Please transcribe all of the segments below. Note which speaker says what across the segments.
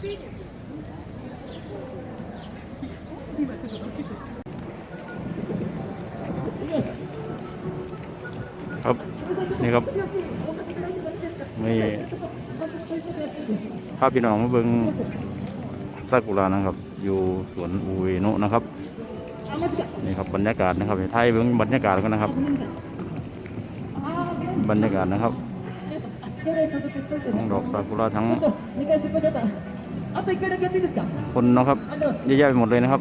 Speaker 1: ครับ นี่ครับนี่ภาพพี่น้องมาเบิงซากุระนะครับ อยู่สวนอุเอโนะนะครับ นี่ครับบรรยากาศนะครับไทยเบิงบรรยากาศกันนะครับ บรรยากาศนะครับทั้งดอกซากุระทั้ง คนเนาะครับเยอะแยะไปหมดเลยนะครับ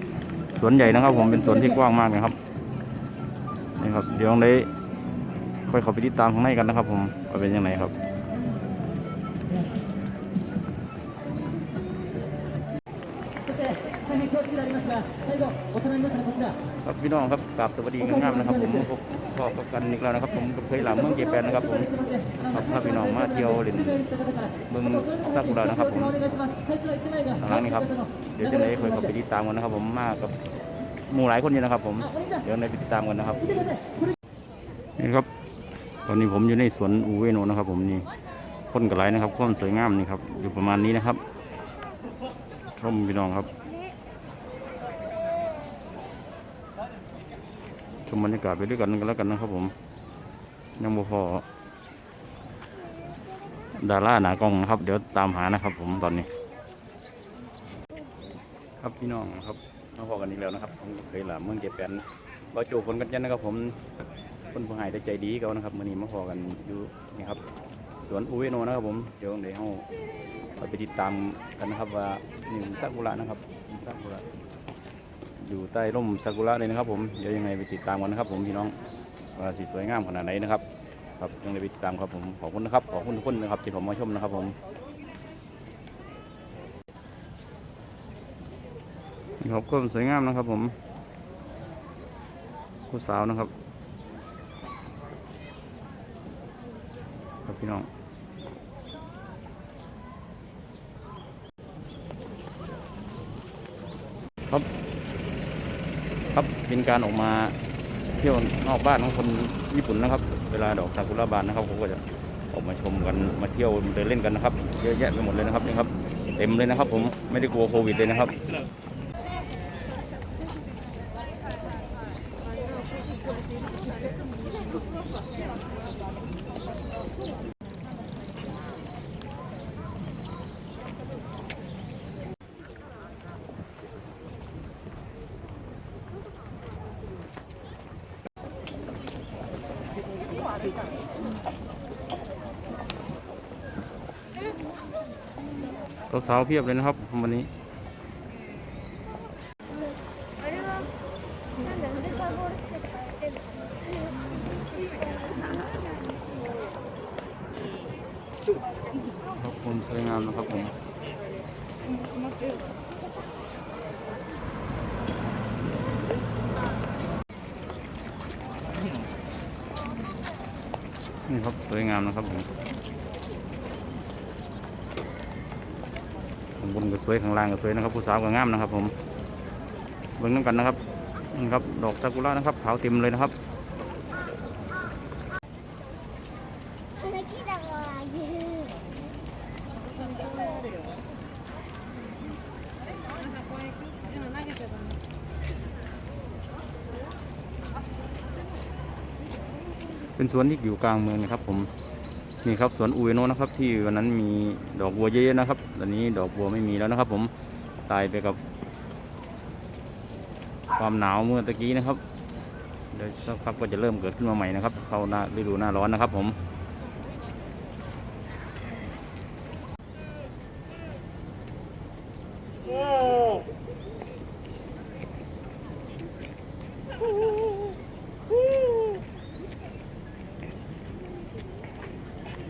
Speaker 1: สวนใหญ่นะครับ ผมเป็นสวนที่กว้างมากนะครับนี่ครับเดี๋ยวได้ค่อยเข้าไปติดตามข้างในกันนะครับ ผมว่าเป็นยังไงครับ ครับพี่น้องครับกราบสวัสดีงามๆนะครับ ผมพบพ่อกับกันอีกแล้วนะครับ ผมกับเคยหลามเมืองเจแปนนะครับ ผมครับพาพี่น้องมาเที่ยวเล่นเมืองซากุระนะครับผมหลังนี้ครับ เดี๋ยวจะได้คอยข้าไปติดตามกันนะครับ ผมมากับหมู่หลายคนอยู่นะครับ ผมเดี๋ยวในไปติดตามกันนะครับนี่ครับ ตอนนี้ผมอยู่ในสวนอูเวโนนะครับ ผมนี่คนกระไรนะครับความสวยงามนี่ครับอยู่ประมาณนี้นะครับชมพี่น้องครับ ชมบรรยากาศไปด้วยกันกันแล้วกันนะครับผมยังบ่พอดาราหนากล้องนะครับ เดี๋ยวตามหานะครับ ผมตอนนี้ ครับพี่น้องครับมาพอกันอีกแล้วนะครับผมเคยหลามเมืองเจแปนบาโจคนกันยันนะครับ ผมคนผู้หายใจดีเขานะครับมื่อนี้มาพอกันอยู่นี่ครับสวนอุเวโนนะครับผมเดี๋ยวเดี๋ยวเราไปติดตามกันนะครับว่าหนี่ซากุระนะครับซากุระ อยู่ใต้ร่มซากุระเลยนะครับผม เดี๋ยวยังไงไปติดตามกันนะครับผมพี่น้องว่าสีสวยงามขนาดไหนนะครับ ครับยังไงไปติดตามครับผมขอบคุณนะครับขอบคุณทุกคนนะครับที่ผมมาชมนะครับผมนี่ครับก็สวยงามนะครับผมผู้สาวนะครับ ครับพี่น้องครับ ครับเป็นการออกมาเที่ยวนอกบ้านของคนญี่ปุ่นนะครับ เวลาดอกซากุระบานนะครับเขาก็จะออกมาชมกันมาเที่ยวเดินเล่นกันนะครับ เยอะแยะไปหมดเลยนะครับนี่ครับ เต็มเลยนะครับ ผมไม่ได้กลัวโควิดเลยนะครับ สาวๆเพียบเลยนะครับวันนี้ ขอบสวยงามนะครับผมนี่ครับสวยงามนะครับผมางบนก็สวยข้างล่างก็สวยนะครับผู้สาวก็งามนะครับ ผมเบื้องน้ำกันนะครับนี่ครับดอกซากุระนะครับขาวเต็มเลยนะครับเป็นสวนที่อยู่กลางเมืองนะครับผม นี่ครับสวนอุเอโนนะครับ ที่วันนั้นมีดอกบัวเยอะๆนะครับตอนนี้ดอกบัวไม่มีแล้วนะครับ ผมตายไปกับ ความหนาวเมื่อตะกี้นะครับเดี๋ยวสักพักก็จะเริ่มเกิดขึ้นมาใหม่นะครับเข้าหน้าฤดูหน้าร้อนนะครับ ผม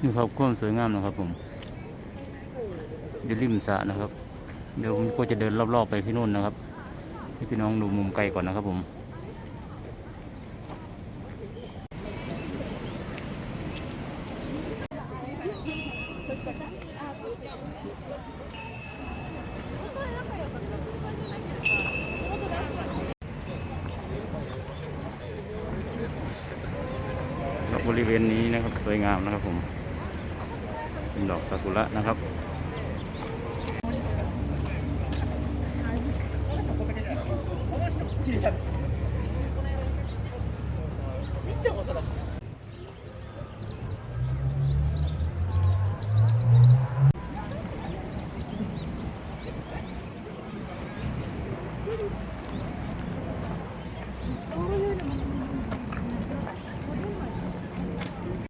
Speaker 1: นี่ครับความสวยงามนะครับผมอยู่ริมสระนะครับ เดี๋ยวผมก็จะเดินรอบๆไปที่นู่นนะครับให้พี่น้องดูมุมไกลก่อนนะครับผมดอกบริเวณนี้นะครับสวยงามนะครับผม็นดอกซากุระนะครับ